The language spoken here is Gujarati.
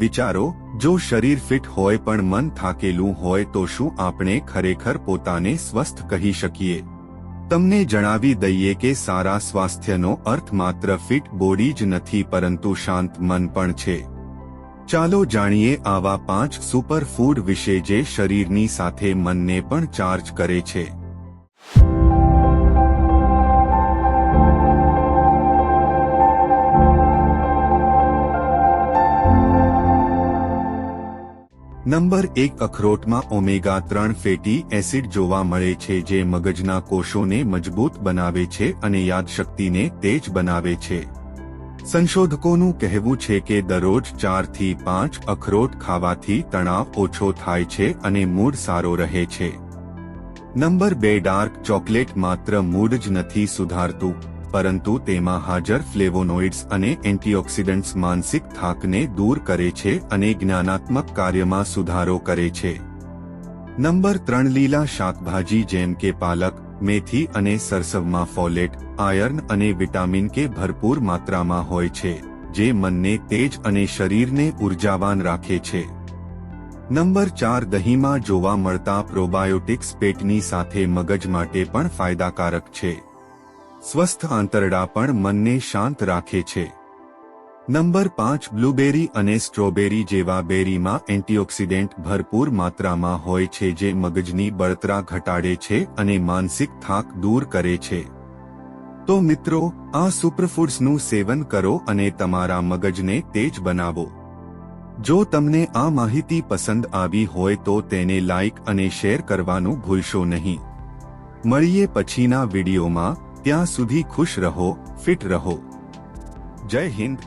વિચારો, જો શરીર ફિટ હોય પણ મન થાકેલું હોય તો શું આપણે ખરેખર પોતાને સ્વસ્થ કહી શકીએ? તમને જણાવી દઈએ કે સારા સ્વાસ્થ્યનો અર્થ માત્ર ફિટ બોડી જ નથી પરંતુ શાંત મન પણ છે. ચાલો જાણીએ આવા પાંચ સુપર ફૂડ વિશે જે શરીરની સાથે મનને પણ ચાર્જ કરે છે. નંબર એક અખરોટમાં ઓમેગા ત્રણ ફેટી એસિડ જોવા મળે છે જે મગજના કોષોને મજબૂત બનાવે છે અને યાદશક્તિને તેજ બનાવે છે. સંશોધકોનું કહેવું છે કે દરરોજ ચારથી પાંચ અખરોટ ખાવાથી તણાવ ઓછો થાય છે અને મૂડ સારો રહે છે. નંબર બે ડાર્ક ચોકલેટ માત્ર મૂડ જ નથી સુધારતું. પરંતુ તેમાં હાજર ફ્લેવોનોઇડ્સ અને એન્ટીઓક્સિડન્ટ્સ માનસિક થાકને દૂર કરે છે અને જ્ઞાનાત્મક કાર્યમાં સુધારો કરે છે. નંબર ત્રણ, લીલા શાકભાજી જેમ કે પાલક, મેથી અને સરસવમાં ફોલેટ, આયર્ન અને વિટામિન કે ભરપૂર માત્રામાં હોય છે, જે મનને તેજ અને શરીરને ઉર્જાવાન રાખે છે. નંબર ચાર, દહીંમાં જોવા મળતા પ્રોબાયોટિક્સ પેટની સાથે મગજ માટે પણ ફાયદાકારક છે. સ્વસ્થ આંતરડા પણ મનને શાંત રાખે છે. નંબર પાંચ, બ્લુબેરી અને સ્ટ્રોબેરી જેવા બેરીમાં એન્ટીઓક્સિડન્ટ ભરપૂર માત્રામાં હોય છે જે મગજની બળતરા ઘટાડે છે અને માનસિક થાક દૂર કરે છે. તો મિત્રો, આ સુપરફૂડ્સનું સેવન કરો અને તમારા મગજને તેજ બનાવો. જો તમને આ માહિતી પસંદ આવી હોય તો તેને લાઇક અને શેર કરવાનું ભૂલશો નહીં. મળીએ પછીના વિડીયોમાં. ત્યાં સુધી ખુશ રહો ફિટ રહો. જય હિન્દ.